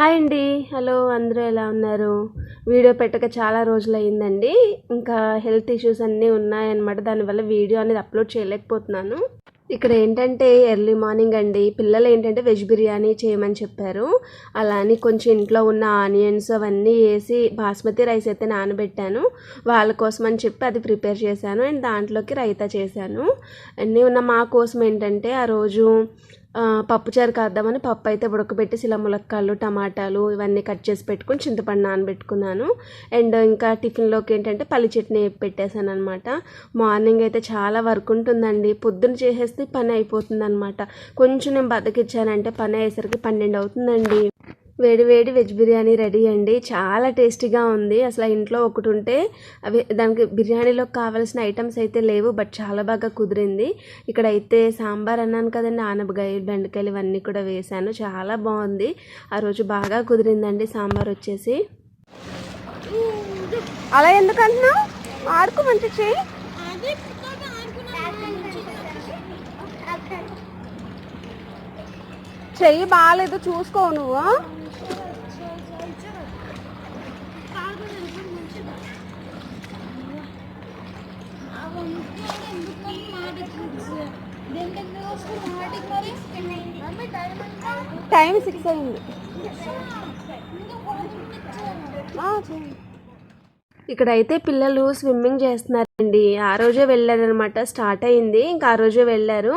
Hi అండి. Hello అందరూ ఎలా ఉన్నారు? వీడియో పెట్టక చాలా రోజులు అయిందండి ఇంకా హెల్త్ ఇష్యూస్ అన్నీ ఉన్నాయన్నమాట. దానివల్ల వీడియో అనేది అప్లోడ్ చేయలేకపోతున్నాను. ఇక్కడ ఏంటంటే ఎర్లీ మార్నింగ్ అండి. పిల్లలు ఏంటంటే వెజ్ బిర్యానీ చేయమని చెప్పారు. అలా అని కొంచెం ఇంట్లో ఉన్న ఆనియన్స్ అవన్నీ వేసి బాస్మతి రైస్ అయితే నానబెట్టాను. వాళ్ళ కోసం అని చెప్పి అది ప్రిపేర్ చేశాను. అండ్ దాంట్లోకి రైతా చేశాను. అన్నీ ఉన్న మా కోసం ఏంటంటే ఆ రోజు పప్పుచారు కాద్దామని పప్పు అయితే ఉడకబెట్టి ఇలా ములక్కాళ్ళు టమాటాలు ఇవన్నీ కట్ చేసి పెట్టుకుని చింతపండు నానబెట్టుకున్నాను. అండ్ ఇంకా టిఫిన్లోకి ఏంటంటే పల్లి చట్నీ పెట్టేశాను అనమాట మార్నింగ్ అయితే చాలా వర్క్ ఉంటుందండి. పొద్దున చేసేస్తే పని అయిపోతుంది అనమాట కొంచెం నేను బతకిచ్చానంటే పని అయ్యేసరికి పన్నెండు అవుతుందండి. వేడి వేడి వెజ్ బిర్యానీ రెడీ అండి. చాలా టేస్టీగా ఉంది. అసలు ఇంట్లో ఒకటి ఉంటే అవి దానికి బిర్యానీలో కావాల్సిన ఐటమ్స్ అయితే లేవు బట్ చాలా బాగా కుదిరింది. ఇక్కడ అయితే సాంబార్ అన్నాను కదండి ఆనపకాయ బెండకాయలు ఇవన్నీ కూడా వేశాను. చాలా బాగుంది. ఆ రోజు బాగా కుదిరిందండి సాంబార్ వచ్చేసి. అలా ఎందుకు అంటున్నావు ఆడుకో మంచి చేయి చెయ్యి బాగాలేదు చూసుకో నువ్వు. టైం సిక్స్ అయింది ఇక్కడైతే పిల్లలు స్విమ్మింగ్ చేస్తున్నారండి. ఆ రోజే వెళ్ళారనమాట. స్టార్ట్ అయింది. ఇంకా ఆ రోజే వెళ్ళారు.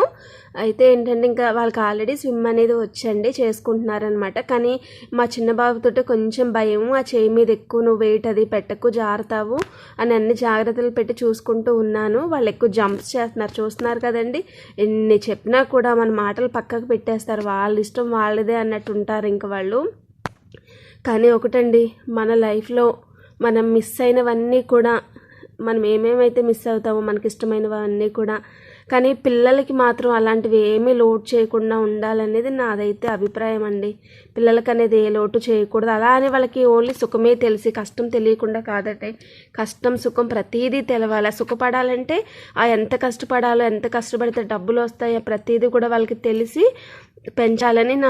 అయితే ఏంటంటే ఇంకా వాళ్ళకి ఆల్రెడీ స్విమ్ అనేది వచ్చండి చేసుకుంటున్నారనమాట. కానీ మా చిన్న బాబుతోటి కొంచెం భయం ఆ చేయి మీద ఎక్కువ నువ్వు వెయిట్ అది పెట్టకు జారుతావు అని అన్ని జాగ్రత్తలు పెట్టి చూసుకుంటూ ఉన్నాను. వాళ్ళు ఎక్కువ జంప్స్ చేస్తున్నారు. చూస్తున్నారు కదండి. ఎన్ని చెప్పినా కూడా మన మాటలు పక్కకు పెట్టేస్తారు. వాళ్ళ ఇష్టం వాళ్ళదే అన్నట్టు ఉంటారు ఇంక వాళ్ళు. కానీ ఒకటండి మన లైఫ్లో మనం మిస్ అయినవన్నీ కూడా మనం ఏమేమైతే మిస్ అవుతామో మనకి ఇష్టమైనవన్నీ కూడా. కానీ పిల్లలకి మాత్రం అలాంటివి ఏమీ లోడ్ చేయకుండా ఉండాలనేది నాదైతే అభిప్రాయం అండి పిల్లలకి అనేది ఏ లోటు చేయకూడదు. అలా అని వాళ్ళకి ఓన్లీ సుఖమే తెలిసి కష్టం తెలియకుండా కాదటే కష్టం సుఖం ప్రతీదీ తెలవాలి. సుఖపడాలంటే ఆ ఎంత కష్టపడాలో ఎంత కష్టపడితే డబ్బులు వస్తాయో ప్రతీదీ కూడా వాళ్ళకి తెలిసి పెంచాలని నా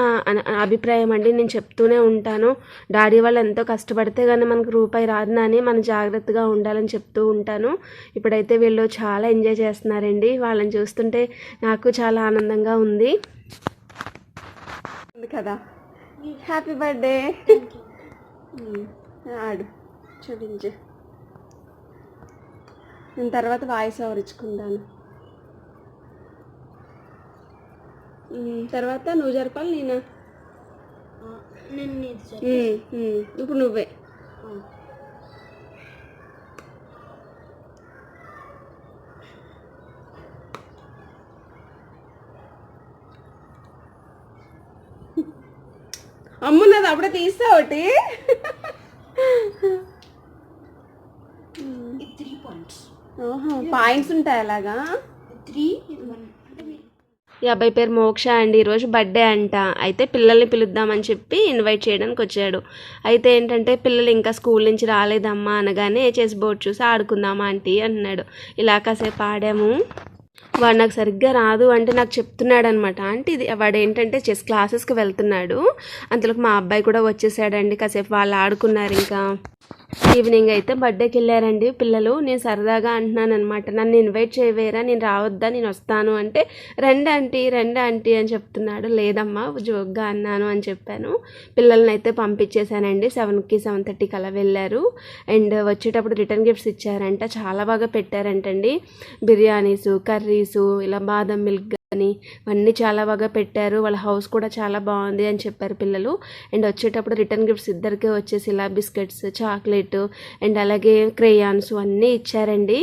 అభిప్రాయం అండి. నేను చెప్తూనే ఉంటాను. డాడీ వాళ్ళు ఎంతో కష్టపడితే కానీ మనకు రూపాయి రాదు అని మనం జాగ్రత్తగా ఉండాలని చెప్తూ ఉంటాను. ఇప్పుడైతే వీళ్ళు చాలా ఎంజాయ్ చేస్తున్నారండి. వాళ్ళని చూస్తుంటే నాకు చాలా ఆనందంగా ఉంది కదా. హ్యాపీ బర్త్డే ఆడు. చూపించు. నేను తర్వాత వాయిస్ ఓవర్ ఇచ్చుకుంటాను. ఉమ్, తర్వాత నువ్వు జరపాలి నేనా? ఉమ్, ఇప్పుడు నువ్వే. అమ్మ నాది అప్పుడే తీస్తా ఒకటి పాయింట్స్ పాయింట్స్ ఉంటాయి అలాగా? త్రీ అబ్బాయి పేరు మోక్ష అండి. ఈరోజు బర్త్డే అంట. అయితే పిల్లల్ని పిలుద్దామని చెప్పి ఇన్వైట్ చేయడానికి వచ్చాడు. అయితే ఏంటంటే పిల్లలు ఇంకా స్కూల్ నుంచి రాలేదమ్మా అనగానే చెస్ బోర్డ్ చూసి ఆడుకుందామా ఆంటీ అన్నాడు. ఇలా కాసేపు ఆడాము. వాడు నాకు సరిగ్గా రాదు అంటే నాకు చెప్తున్నాడు అనమాట అంటే ఇది వాడు ఏంటంటే చెస్ క్లాసెస్కి వెళ్తున్నాడు. అంతలోకి మా అబ్బాయి కూడా వచ్చేసాడండి. కాసేపు వాళ్ళు ఆడుకున్నారు ఇంకా. ఈవినింగ్ అయితే బర్త్డేకి వెళ్ళారండి పిల్లలు. నేను సరదాగా అంటున్నాను అనమాట నన్ను ఇన్వైట్ చేయవేరా నేను రావద్దా నేను వస్తాను అంటే రెండు ఆంటీ రెండు ఆంటీ అని చెప్తున్నాడు. లేదమ్మా జోక్గా అన్నాను అని చెప్పాను. పిల్లల్ని అయితే పంపించేశానండి. సెవెన్కి సెవెన్ థర్టీకి అలా వెళ్ళారు. అండ్ వచ్చేటప్పుడు రిటర్న్ గిఫ్ట్స్ ఇచ్చారంట. చాలా బాగా పెట్టారంటండి. బిర్యానీసు కర్రీసు ఇలా బాదం మిల్క్ అని ఇవన్నీ చాలా బాగా పెట్టారు. వాళ్ళ హౌస్ కూడా చాలా బాగుంది అని చెప్పారు పిల్లలు. అండ్ వచ్చేటప్పుడు రిటర్న్ గిఫ్ట్స్ ఇద్దరికే వచ్చేసి ఇలా బిస్కెట్స్ చాక్లెట్ అండ్ అలాగే క్రేయాన్స్ అన్నీ ఇచ్చారండి.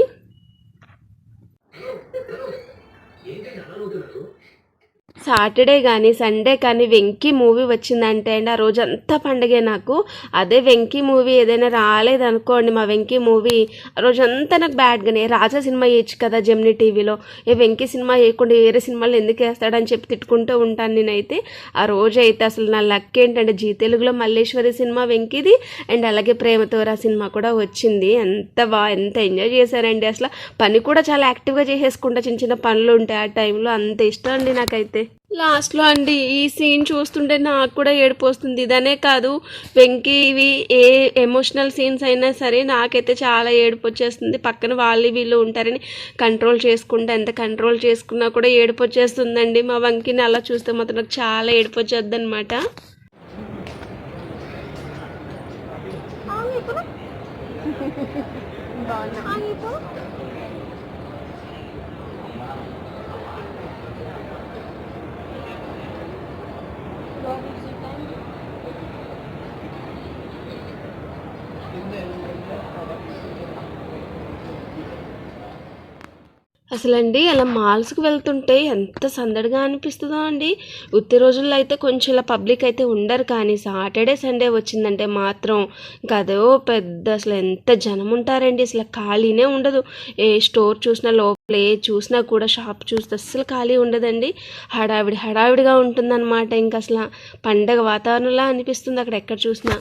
సాటర్డే కానీ సండే కానీ వెంకీ మూవీ వచ్చిందంటే అండి. ఆ రోజు అంతా పండగే నాకు. అదే వెంకీ మూవీ ఏదైనా రాలేదనుకోండి మా వెంకీ మూవీ ఆ రోజు అంతా నాకు బ్యాడ్గానే. రాజా సినిమా వేయచ్చు కదా జెమినీ టీవీలో. ఏ వెంకీ సినిమా వేయకుండా వేరే సినిమాలు ఎందుకు వేస్తాడని చెప్పి తిట్టుకుంటూ ఉంటాను నేనైతే. ఆ రోజు అయితే అసలు నా లక్ ఏంటంటే జీ తెలుగులో మల్లేశ్వరి సినిమా వెంకీది అండ్ అలాగే ప్రేమతోరా సినిమా కూడా వచ్చింది. ఎంత బా ఎంత ఎంజాయ్ చేశారండి. అసలు పని కూడా చాలా యాక్టివ్గా చేసేసుకుంటా చిన్న చిన్న పనులు ఉంటాయి ఆ టైంలో. అంత ఇష్టం అండి నాకైతే. లాస్ట్లో అండి ఈ సీన్ చూస్తుంటే నాకు కూడా ఏడుపు వస్తుంది. ఇదనే కాదు వెంకీవి ఏ ఎమోషనల్ సీన్స్ అయినా సరే నాకైతే చాలా ఏడుపు వచ్చేస్తుంది. పక్కన వాళ్ళు వీళ్ళు ఉంటారని కంట్రోల్ చేసుకుంటే ఎంత కంట్రోల్ చేసుకున్నా కూడా ఏడుపు వచ్చేస్తుందండి. మా వంకిని అలా చూస్తే మాత్రం నాకు చాలా ఏడుపు వచ్చేద్ది అనమాట అసలండి అలా మాల్స్కి వెళ్తుంటే ఎంత సందడిగా అనిపిస్తుందో అండి. ఉత్తి రోజుల్లో అయితే కొంచెం ఇలా పబ్లిక్ అయితే ఉండరు కానీ సాటర్డే సండే వచ్చిందంటే మాత్రం ఇంకా అదో పెద్ద అసలు ఎంత జనం ఉంటారండి. అసలు ఖాళీనే ఉండదు. ఏ స్టోర్ చూసినా లోపల ఏ చూసినా కూడా షాప్ చూస్తే అస్సలు ఖాళీ ఉండదండి. హడావిడి హడావిడిగా ఉంటుందన్నమాట. ఇంకా అసలు పండగ వాతావరణంలా అనిపిస్తుంది అక్కడ ఎక్కడ చూసినా.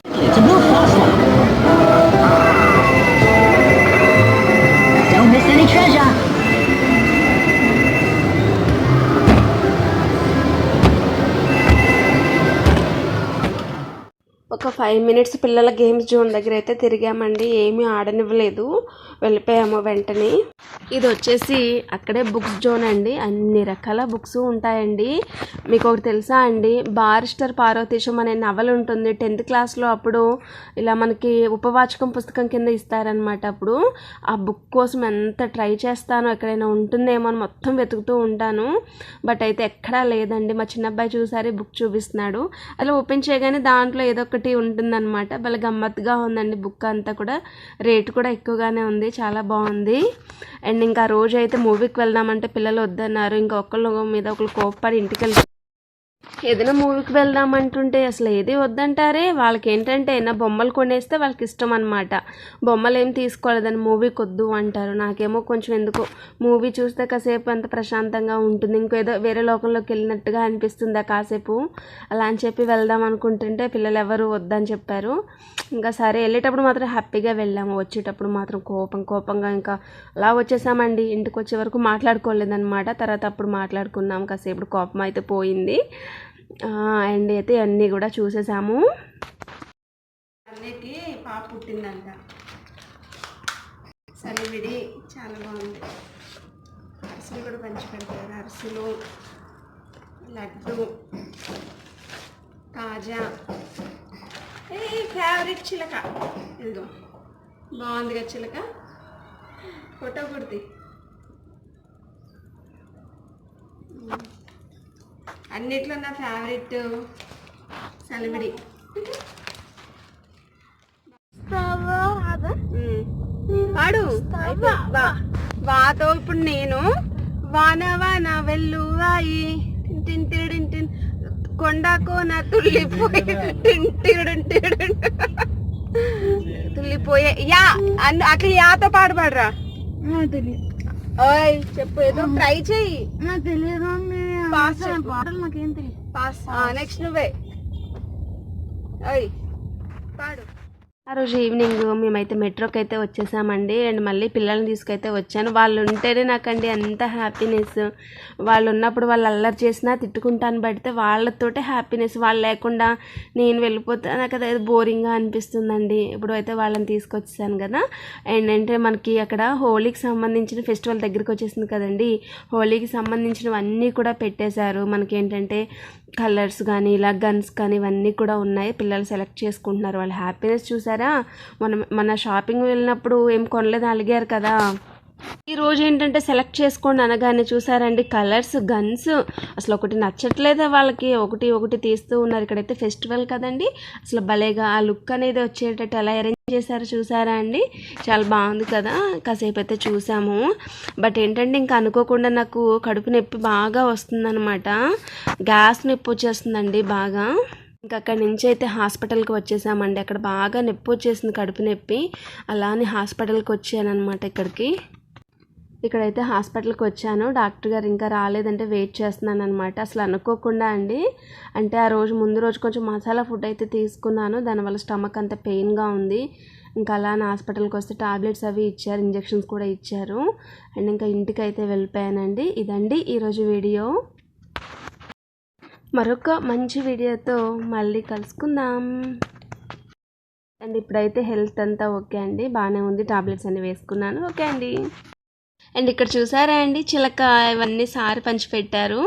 Don't miss any treasure. Five minutes పిల్లల గేమ్స్ జోన్ దగ్గర అయితే తిరిగామండి. ఏమీ ఆడనివ్వలేదు. వెళ్ళిపోయాము వెంటనే. ఇది వచ్చేసి అక్కడే బుక్స్ జోన్ అండి. అన్ని రకాల బుక్స్ ఉంటాయండి. మీకు ఒకటి తెలుసా అండి? బారిస్టర్ పార్వతీశం అనే నవల ఉంటుంది. టెన్త్ క్లాస్లో అప్పుడు ఇలా మనకి ఉపవాచకం పుస్తకం కింద ఇస్తారనమాట అప్పుడు. ఆ బుక్ కోసం ఎంత ట్రై చేస్తానో ఎక్కడైనా ఉంటుందేమో అని మొత్తం వెతుకుతూ ఉంటాను. బట్ అయితే ఎక్కడా లేదండి. మా చిన్నబ్బాయి చూసారే బుక్ చూపిస్తున్నాడు. అలా ఓపెన్ చేయగానే దాంట్లో ఏదో ఒకటి ఉంటుందన్నమాట. భలే గమ్మత్తుగా ఉందండి బుక్ అంతా కూడా. రేటు కూడా ఎక్కువగానే ఉంది. చాలా బాగుంది. అండ్ ఇంకా రోజు అయితే మూవీకి వెళ్దామంటే పిల్లలు వద్దన్నారు. ఇంకా ఒకళ్ళ మీద ఒకళ్ళు కోప్పడి ఇంటికి వెళ్ళి ఏదైనా మూవీకి వెళ్దాం అంటుంటే అసలు ఏది వద్దంటారే? వాళ్ళకి ఏంటంటే నా బొమ్మలు కొనేస్తే వాళ్ళకి ఇష్టం అనమాట బొమ్మలు ఏం తీసుకోలేదని మూవీకి వద్దు అంటారు. నాకేమో కొంచెం ఎందుకో మూవీ చూస్తే కాసేపు అంత ప్రశాంతంగా ఉంటుంది. ఇంకేదో వేరే లోకంలోకి వెళ్ళినట్టుగా అనిపిస్తుంది కాసేపు? అలా అని చెప్పి వెళ్దాం అనుకుంటుంటే పిల్లలు ఎవరు వద్దని చెప్పారు. ఇంకా సరే వెళ్ళేటప్పుడు మాత్రం హ్యాపీగా వెళ్ళాము. వచ్చేటప్పుడు మాత్రం కోపం కోపంగా ఇంకా అలా వచ్చేసామండి. ఇంటికి వచ్చే వరకు మాట్లాడుకోలేదన్నమాట. తర్వాత అప్పుడు మాట్లాడుకున్నాం. కాసేపు కోపం అయితే పోయింది. అండ్ అయితే అన్నీ కూడా చూసేసాము. అన్నీకి పాప పుట్టిందంట. సలివిడి చాలా బాగుంది. అరిసెలు కూడా పంచి పెడతారు. అరిసెలు లడ్డు కాజా ఏ ఫేవరెట్ చిలక. ఇదిగో బాగుందిగా చిలక. ఫోటో కుడితే అన్నిట్లో నా ఫేవరెట్ సలివిడి పాడు అయిపో. వా- వాతో ఇప్పుడు నేను వాన వాన వెల్లువాయి టిన్ టిన్ టిరిడిన్ టిన్. కొండ కోన తుల్లిపోయి. తుల్లిపోయే యా. అన్- అట్లా యాతో పాడు పాడరా? ఓయ్ చెప్పు. ఏదో ట్రై చెయ్యి పాస్ పాస్ నెక్స్ట్ నువ్వే. ఓయ్ పాడు. ఆ రోజు ఈవినింగ్ మేమైతే మెట్రోకి అయితే వచ్చేసామండి. అండ్ మళ్ళీ పిల్లల్ని తీసుకైతే వచ్చాను. వాళ్ళు ఉంటేనే నాకండి అంత హ్యాపీనెస్ వాళ్ళు ఉన్నప్పుడు వాళ్ళు అల్లరి చేసినా తిట్టుకుంటాను పడితే వాళ్ళతోటే హ్యాపీనెస్ వాళ్ళు లేకుండా నేను వెళ్ళిపోతే నాకు అది బోరింగ్గా అనిపిస్తుందండి. ఇప్పుడు అయితే వాళ్ళని తీసుకొచ్చేసాను కదా. అండ్ అంటే మనకి అక్కడ హోలీకి సంబంధించిన ఫెస్టివల్ దగ్గరికి వచ్చేసింది కదండి. హోలీకి సంబంధించినవన్నీ కూడా పెట్టేశారు. మనకి ఏంటంటే కలర్స్ కానీ ఇలా గన్స్ కానీ ఇవన్నీ కూడా ఉన్నాయి. పిల్లలు సెలెక్ట్ చేసుకుంటున్నారు. వాళ్ళ హ్యాపీనెస్ చూసారా? మనం మన షాపింగ్ వెళ్ళినప్పుడు ఏం కొనలేదు అలిగారు కదా. ఈ రోజు ఏంటంటే సెలెక్ట్ చేసుకోండి అనగానే చూసారండి కలర్స్ గన్స్. అసలు ఒకటి నచ్చట్లేదా వాళ్ళకి. ఒకటి ఒకటి తీస్తూ ఉన్నారు. ఇక్కడైతే ఫెస్టివల్ కదండి. అసలు భలేగా ఆ లుక్ అనేది వచ్చేటట్టు ఎలా అరేంజ్ చేశారు చూసారా అండి? చాలా బాగుంది కదా. కాసేపు అయితే చూసాము. బట్ ఏంటంటే ఇంకా అనుకోకుండా నాకు కడుపు నొప్పి బాగా వస్తుందన్నమాట. గ్యాస్ నొప్పి వచ్చేస్తుందండి బాగా. ఇంకా అక్కడి నుంచి అయితే హాస్పిటల్కి వచ్చేసామండి. అక్కడ బాగా నొప్పి వచ్చేసింది కడుపు నొప్పి. అలానే హాస్పిటల్కి వచ్చాను అనమాట ఇక్కడికి. ఇక్కడైతే హాస్పిటల్కి వచ్చాను. డాక్టర్ గారు ఇంకా రాలేదంటే వెయిట్ చేస్తున్నాను అనమాట అసలు అనుకోకుండా అండి. అంటే ఆ రోజు ముందు రోజు కొంచెం మసాలా ఫుడ్ అయితే తీసుకున్నాను. దానివల్ల స్టమక్ అంత పెయిన్గా ఉంది. ఇంకా అలా నా హాస్పిటల్కి వస్తే టాబ్లెట్స్ అవి ఇచ్చారు. ఇంజెక్షన్స్ కూడా ఇచ్చారు. అండ్ ఇంకా ఇంటికి అయితే వెళ్ళిపోయానండి. ఇదండి ఈరోజు వీడియో. మరొక మంచి వీడియోతో మళ్ళీ కలుసుకుందాం. అండ్ ఇప్పుడైతే హెల్త్ అంతా ఓకే అండి. బాగానే ఉంది. టాబ్లెట్స్ అన్నీ వేసుకున్నాను. ఓకే అండి. అండ్ ఇక్కడ చూసారా అండి? చిలక ఇవన్నీ సారి పంచి పెట్టారు